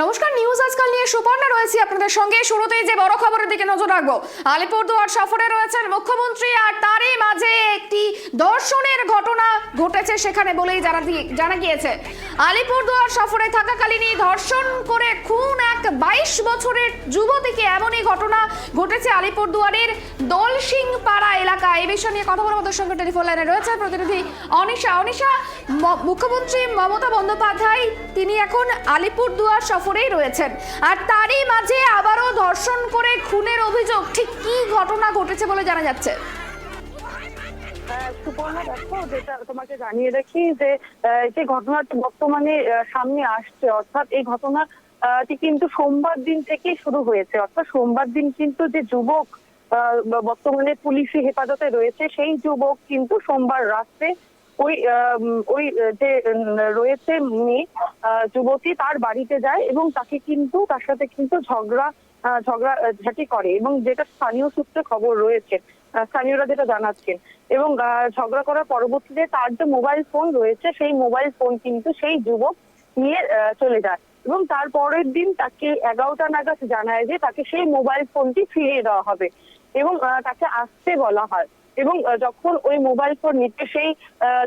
নমস্কার নিউজ আজকাল নিয়ে সুপর্ণা রয়েছে আপনাদের সঙ্গে। শুরুতেই যে বড় খবরের দিকে নজর রাখব, আলিপুরদুয়ার সফরে রয়েছেন মুখ্যমন্ত্রী আর তারই মাঝে একটি ধর্ষণের ঘটনা ঘটেছে সেখানে বলেই জানা জানা গিয়েছে। আলিপুরদুয়ার সফরে থাকাকালীনই ধর্ষণ করে খুন এক বাইশ বছরের যুবতীকে এমনই ঘটনা ঘটেছে আলিপুরদুয়ারের দলসিং পাড়া এলাকা এই বিষয় নিয়ে কথা বলার আমাদের সঙ্গে টেলিফোন লাইনে রয়েছে প্রতিনিধি অনিশা। অনিশা মুখ্যমন্ত্রী মমতা বন্দ্যোপাধ্যায়, তিনি এখন আলিপুরদুয়ার সফরেই রয়েছেন। আর তারই মাঝে আবারও ধর্ষণ করে খুনের অভিযোগ। ঠিক কি ঘটনা ঘটেছে বলে জানা যাচ্ছে? তোমাকে জানিয়ে রাখি যে যে বর্তমানে সামনে আসছে, অর্থাৎ এই ঘটনা কিন্তু সোমবার দিন থেকে শুরু হয়েছে। অর্থাৎ সোমবার দিন কিন্তু যে যুবক বর্তমানে পুলিশি হেফাজতে রয়েছে, সেই যুবক কিন্তু সোমবার রাত্রে ওই ওই যে রয়েছে মেয়ে যুবতী তার বাড়িতে যায় এবং তাকে কিন্তু, তার সাথে কিন্তু ঝগড়া ঝগড়া ঝাঁটি করে এবং যেটা স্থানীয় সূত্রে খবর রয়েছে স্থানীয়রা যেটা জানাচ্ছেন এবং ঝগড়া করার পরবর্তীতে তার যে মোবাইল ফোন রয়েছে, সেই মোবাইল ফোন কিন্তু সেই যুবক নিয়ে চলে যায় এবং তার পরের দিন তাকে এগারোটা নাগাদ জানায় যে তাকে সেই মোবাইল ফোনটি ফিরিয়ে দেওয়া হবে এবং তাকে আসতে বলা হয়। এবং যখন ওই মোবাইল ফোন নিতে সেই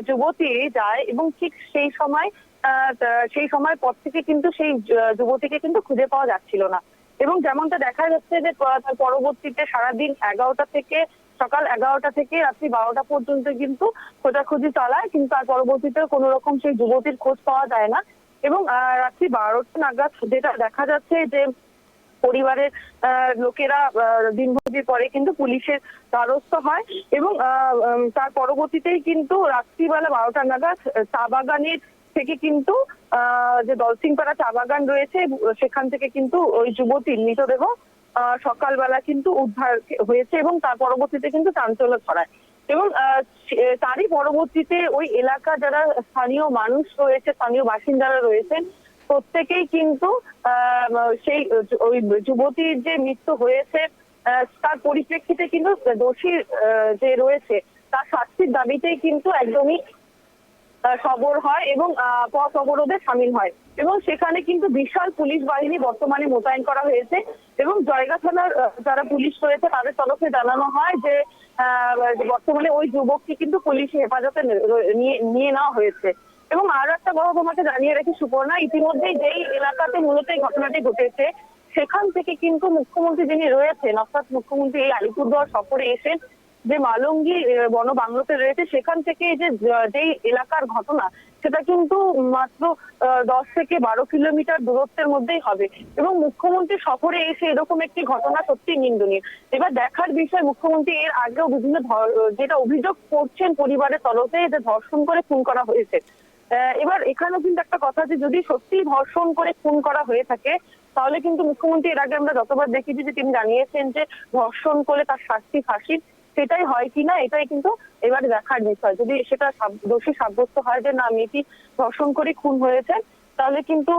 যুবতী যায় এবং ঠিক সেই সময় সেই সময় পর থেকে কিন্তু সেই যুবতীকে কিন্তু খুঁজে পাওয়া যাচ্ছিল না। এবং যেমনটা দেখা যাচ্ছে যে পরবর্তীতে সারাদিন এগারোটা থেকে, সকাল এগারোটা থেকে রাত্রি বারোটা পর্যন্ত কিন্তু খোঁজাখুঁজি চালায়, কিন্তু আর পরবর্তীতে কোনো রকম সেই যুবতীর খোঁজ পাওয়া যায় না। এবং রাত্রি বারোটা নাগাদ যেটা দেখা যাচ্ছে যে পরিবারের লোকেরা দিনভোজির পরে কিন্তু পুলিশের দ্বারস্থ হয় এবং তার পরবর্তীতেই কিন্তু রাত্রিবেলা বারোটা নাগাদ চা বাগানের থেকে কিন্তু যে দলসিংপাড়া চা বাগান রয়েছে, সেখান থেকে কিন্তু ওই যুবতীর মৃতদেহ সকালবেলা কিন্তু উদ্ধার হয়েছে এবং তার পরবর্তীতে কিন্তু চাঞ্চল্য ছড়ায়। এবং তারই পরবর্তীতে ওই এলাকা যারা স্থানীয় মানুষ রয়েছে, স্থানীয় বাসিন্দারা রয়েছেন প্রত্যেকেই কিন্তু সেই ওই যুবতীর যে মৃত্যু হয়েছে তার পরিপ্রেক্ষিতে কিন্তু দোষী যে রয়েছে, তার শাস্তির দাবিতেই কিন্তু একদমই সবর হয় এবং পথ অবরোধে সামিল হয়। এবং সেখানে কিন্তু বিশাল পুলিশ বাহিনী বর্তমানে মোতায়েন করা হয়েছে এবং জয়গা থানার যারা পুলিশ রয়েছে, তাদের তরফে জানানো হয় যে বর্তমানে ওই যুবককে কিন্তু পুলিশ হেফাজতে নিয়ে নেওয়া হয়েছে। এবং আরও একটা বড় তোমাকে জানিয়ে রাখি সুপর্ণা, ইতিমধ্যেই যেই এলাকাতে মূলত এই ঘটনাটি ঘটেছে, সেখান থেকে কিন্তু মুখ্যমন্ত্রী যিনি রয়েছেন, অর্থাৎ মুখ্যমন্ত্রী এই আলিপুরদুয়ার সফরে এসেন, যে মালঙ্গি বন বাংলোতে রয়েছে, সেখান থেকে যে যেই এলাকার ঘটনা, সেটা কিন্তু মাত্র দশ থেকে বারো কিলোমিটার দূরত্বের মধ্যেই হবে। এবং মুখ্যমন্ত্রী সফরে এসে এরকম একটি ঘটনা সত্যি নিন্দনীয়। এবার দেখার বিষয়, মুখ্যমন্ত্রী এর আগেও বিভিন্ন যেটা অভিযোগ করছেন পরিবারের তরফে, যে ধর্ষণ করে খুন করা হয়েছে। এবার এখানেও কিন্তু একটা কথা যে যদি সত্যি ধর্ষণ করে খুন করা হয়ে থাকে তাহলে কিন্তু মুখ্যমন্ত্রী এর আগে আমরা যতবার দেখেছি যে তিনি জানিয়েছেন যে ধর্ষণ করলে তার শাস্তি ফাঁসির সেটাই হয় কিনা এটাই কিন্তু এবার দেখার বিষয়। যদি সেটা দোষী সাব্যস্ত হয় যে না মেয়েটি ধর্ষণ করে খুন হয়েছে তাহলে কিন্তু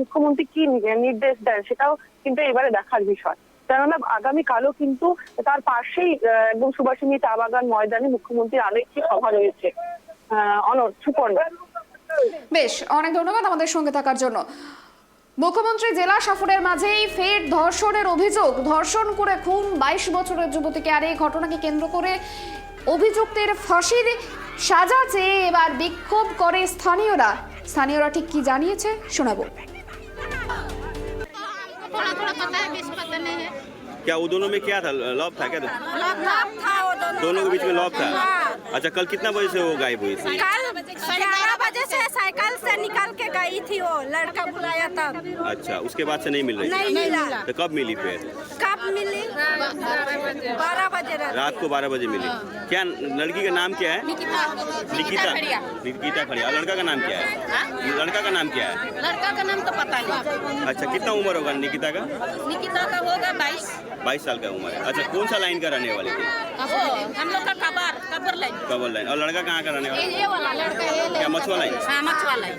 মুখ্যমন্ত্রী কি নির্দেশ দেন সেটাও কিন্তু এবারে দেখার বিষয়। কেননা আগামী কালও কিন্তু তার পাশেই একদম সুভাষিনী চা বাগান ময়দানে মুখ্যমন্ত্রীর আরও একটি সভা রয়েছে আহ, অনর সুপর্ণা বেশ অনেক ধন্যবাদ আমাদের সঙ্গে থাকার জন্য মুখ্যমন্ত্রী জেলা সফরের মাঝেই ফের ধর্ষণের অভিযোগ ধর্ষণ করে খুন বাইশ বছরের যুবতীকে আর এই ঘটনাকে কেন্দ্র করে অভিযুক্তের ফাঁসির সাজা চেয়ে এবার বিক্ষোভ করে স্থানীয়রা স্থানীয়রা ঠিক কি জানিয়েছে শোনাবো थोड़ा थोड़ा पता है किस पता नहीं है क्या वो दोनों में क्या था लॉब था क्या लॉक था वो दोनों दोनों के बीच में लॉब था अच्छा कल कितना बजे से वो गायब हुई थी बजे से साइकिल से निकल के गई थी वो लड़का बुलाया तब। अच्छा उसके बाद से नहीं मिल रही? नहीं मिला। तो कब मिली फिर? कब मिली? बारह बजे रात रात को बारह बजे मिली। क्या लड़की का नाम क्या है? निकिता। निकिता। खड़िया। और लड़का का नाम क्या है? लड़का का नाम क्या है? लड़का का नाम तो पता नहीं। अच्छा कितना उम्र होगा निकिता का? निकिता का होगा बाईस। बाईस साल का उम्र है। अच्छा कौन सा लाइन का रहने वाले थे? हम लोग का कबर कबर लाइन। कबर लाइन। और लड़का कहाँ का रहने वाला ये वाला लड़का ये क्या मछुआ लाइन? हाँ मछुआ लाइन।